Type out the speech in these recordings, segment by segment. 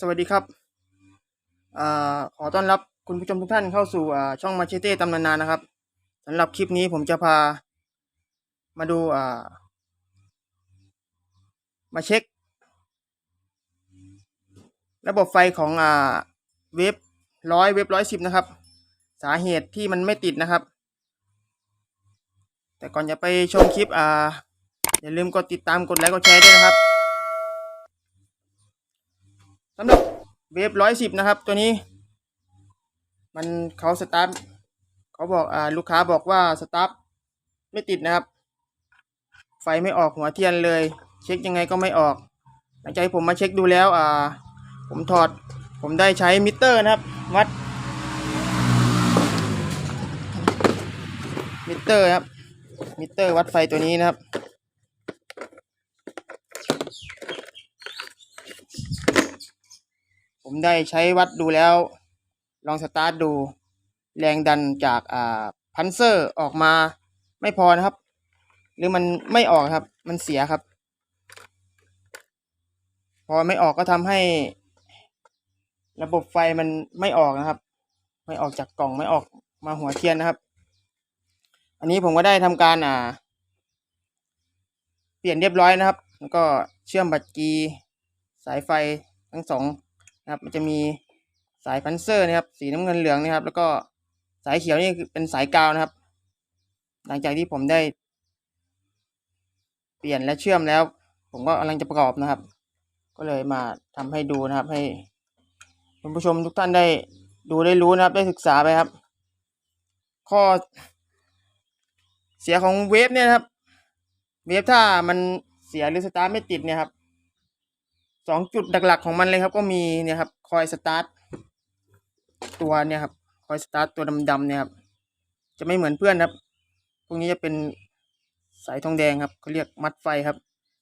สวัสดีครับอขอต้อนรับคุณผู้ชมทุกท่านเข้าสู่ช่องมาเชเต้ตำนานนานนะครับสำหรับคลิปนี้ผมจะพา มาดูมาเช็ค ระบบไฟของเว็บร้อยเว็บร้อยสิบนะครับ สาเหตุที่มันไม่ติดนะครับ แต่ก่อนจะไปชมคลิปออย่าลืมกดติดตามกดไลค์กดแชร์ด้วยนะครับ สำหรับเวฟร้อยสิบนะครับ ตัวนี้ มันเขาสตาร์ทเขาบอกอ่าลูกค้าบอกว่าสตาร์ทไม่ติดนะครับ ไฟไม่ออกหัวเทียนเลย เช็คยังไงก็ไม่ออก หลังจากที่ผมมาเช็คดูแล้วอ่า ผมถอด ผมได้ใช้มิเตอร์นะครับ วัด มิเตอร์ครับมิเตอร์วัดไฟตัวนี้นะครับ ผมได้ใช้วัดดูแล้ว ลองสตาร์ทดู แรงดันจากอ่าพันเซอร์ออกมาไม่พอนะครับ หรือมันไม่ออกครับ มันเสียครับ พอไม่ออกก็ทำให้ ระบบไฟมันไม่ออกนะครับ ไม่ออกจากกล่องไม่ออกมาหัวเทียนนะครับ อันนี้ผมก็ได้ทำการอ่า เปลี่ยนเรียบร้อยนะครับ แล้วก็เชื่อมบัตรกีสายไฟทั้งสอง นะครับ มันจะมีสายพันเซอร์นะครับ สีน้ำเงินเหลืองนะครับ แล้วก็สายเขียวนี่คือเป็นสายกาวนะครับ หลังจากที่ผมได้ เปลี่ยนและเชื่อมแล้ว ผมก็กำลังจะประกอบนะครับ ก็เลยมาทำให้ดูนะครับ ให้คุณผู้ชมทุกท่านได้ดูได้รู้นะครับ ได้ศึกษาไปครับ ข้อ เสียของเวฟเนี่ยนะครับ เวฟถ้ามันเสียหรือสตาร์ไม่ติดเนี่ยครับ สองจุดหลักๆของมันเลยครับ ก็มีเนี่ยครับคอยสตาร์ทตัวเนี่ยครับคอยสตาร์ทตัวดำๆเนี่ยครับจะไม่เหมือนเพื่อนครับ พวกนี้จะเป็นสายทองแดงครับเขาเรียกมัดไฟครับ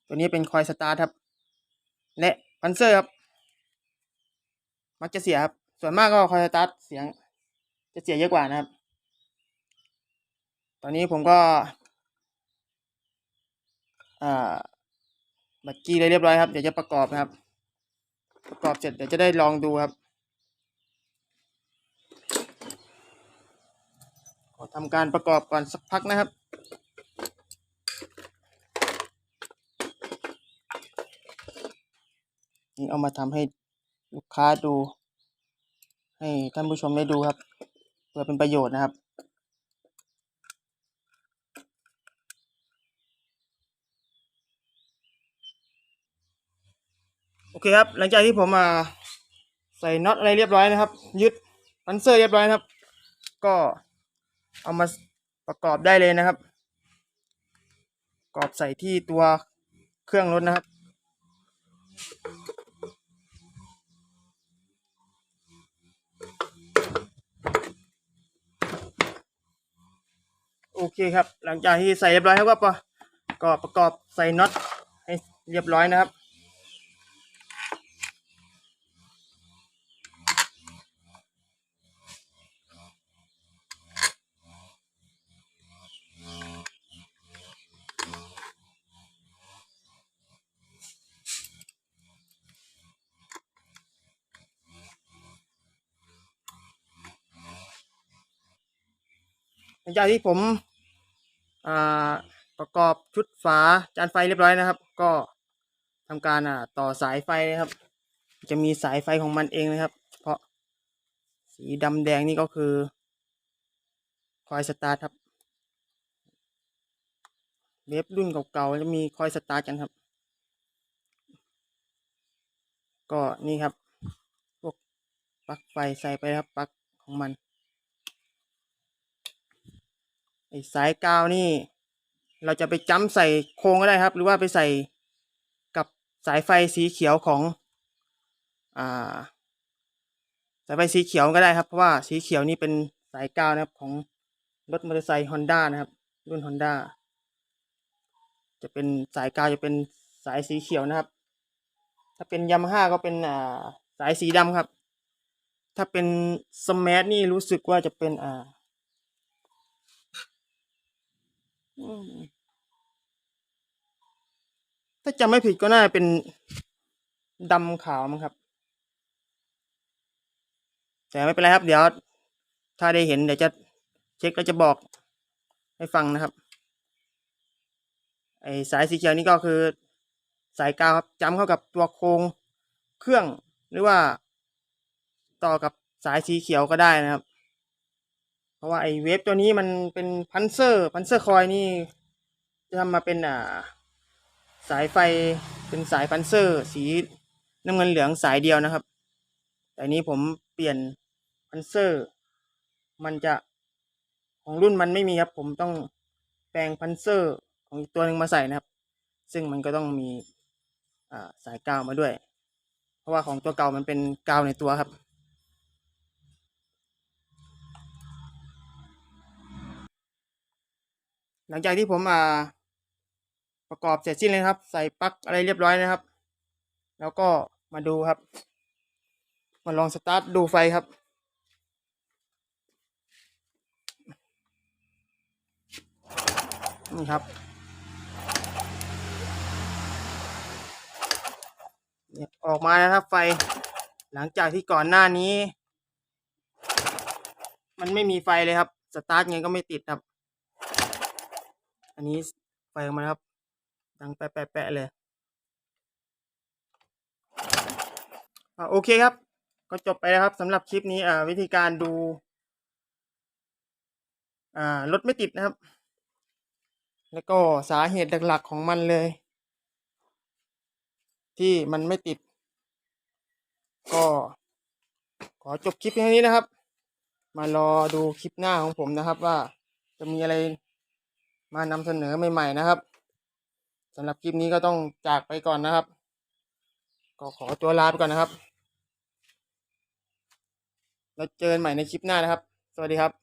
ตัวนี้เป็นคอยสตาร์ทครับ และพันเซอร์ครับ มักจะเสียครับ ส่วนมากก็คอยสตาร์ทเสียง จะเสียเยอะกว่านะครับ ตอนนี้ผมก็ อ่า บัตรกี้ได้เรียบร้อยครับ เดี๋ยวจะประกอบนะครับ ประกอบเสร็จเดี๋ยวจะได้ลองดูครับ ขอทำการประกอบก่อนสักพักนะครับนี่เอามาทำให้ลูกค้าดู ให้ท่านผู้ชมได้ดูครับ เพื่อเป็นประโยชน์นะครับ โอเคครับ หลังจากที่ผมมาใส่น็อตอะไรเรียบร้อยนะครับ ยึดพันเซอร์เรียบร้อยนะครับ ก็เอามาประกอบได้เลยนะครับ ประกอบใส่ที่ตัวเครื่องรถนะครับโอเคครับ หลังจากที่ใส่เรียบร้อยครับก็ปะก็ประกอบใส่น็อตให้เรียบร้อยนะครับ หลังจากที่ผมอ่าประกอบชุดฝาจานไฟเรียบร้อยนะครับ ก็ทำการอ่าต่อสายไฟนะครับ จะมีสายไฟของมันเองนะครับ เพราะสีดำแดงนี่ก็คือคอยสตาร์ทครับเวฟรุ่นเก่าๆจะมีคอยสตาร์ทกันครับ ก็นี่ครับพวกปลั๊กไฟใส่ไปครับปลั๊กของมัน ไอ้สายกาวนี่ เราจะไปจ้ำใส่โครงก็ได้ครับ หรือว่าไปใส่กับสายไฟสีเขียวของอ่าสายไฟสีเขียวก็ได้ครับ เพราะว่าสีเขียวนี่เป็นสายกาวนะครับของรถมอเตอร์ไซค์ฮอนด้านะครับ รุ่นฮอนด้าจะเป็นสายกาวจะเป็นสายสีเขียวนะครับ ถ้าเป็นยามาฮ่าก็เป็นอ่าสายสีดำครับ ถ้าเป็นสมาร์ทนี่รู้สึกว่าจะเป็นอ่า อืม ถ้าจำไม่ผิดก็น่าจะเป็นดำขาวมั้งครับ แต่ไม่เป็นไรครับ เดี๋ยว ถ้าได้เห็นเดี๋ยวจะเช็คแล้วจะบอกให้ฟังนะครับ ไอสายสีเขียวนี่ก็คือ สายกาวครับจำเข้ากับตัวโครงเครื่องหรือว่าต่อกับสายสีเขียวก็ได้นะครับ ราะว่าไอเวฟตัวนี้มันเป็นพันเซอร์พันเซอร์คอยนี่จะทำมาเป็นอ่า สายไฟเป็นสายพันเซอร์ สีน้ำเงินเหลืองสายเดียวนะครับ แต่นี้ผมเปลี่ยนพันเซอร์ มันจะของรุ่นมันไม่มีครับ ผมต้องแปลงพันเซอร์ของอีกตัวหนึ่งมาใส่นะครับ ซึ่งมันก็ต้องมีอ่าสายกาวมาด้วย เพราะว่าของตัวเก่ามันเป็นกาวในตัวครับ หลังจากที่ผมอ่าประกอบเสร็จสิ้นเลยครับ ใส่ปลั๊กอะไรเรียบร้อยนะครับ แล้วก็มาดูครับ มาลองสตาร์ทดูไฟครับนี่ครับออกมาแล้วครับไฟหลังจากที่ก่อนหน้านี้ มันไม่มีไฟเลยครับ สตาร์ทไงก็ไม่ติดครับ อันนี้ไฟออกมาแล้วครับ ดังแปะแปะแปะเลยโอเคครับ ก็จบไปแล้วครับสำหรับคลิปนี้วิธีการดูรถไม่ติดนะครับ แล้วก็สาเหตุหลักๆของมันเลย ที่มันไม่ติด ก็ขอจบคลิปแค่นี้นะครับ มารอดูคลิปหน้าของผมนะครับว่าจะมีอะไร มานำเสนอใหม่ ๆ นะครับสำหรับคลิปนี้ก็ต้องจากไปก่อนนะครับ ก็ขอตัวลาไปก่อนนะครับ แล้วเจอกันใหม่ในคลิปหน้านะครับ สวัสดีครับ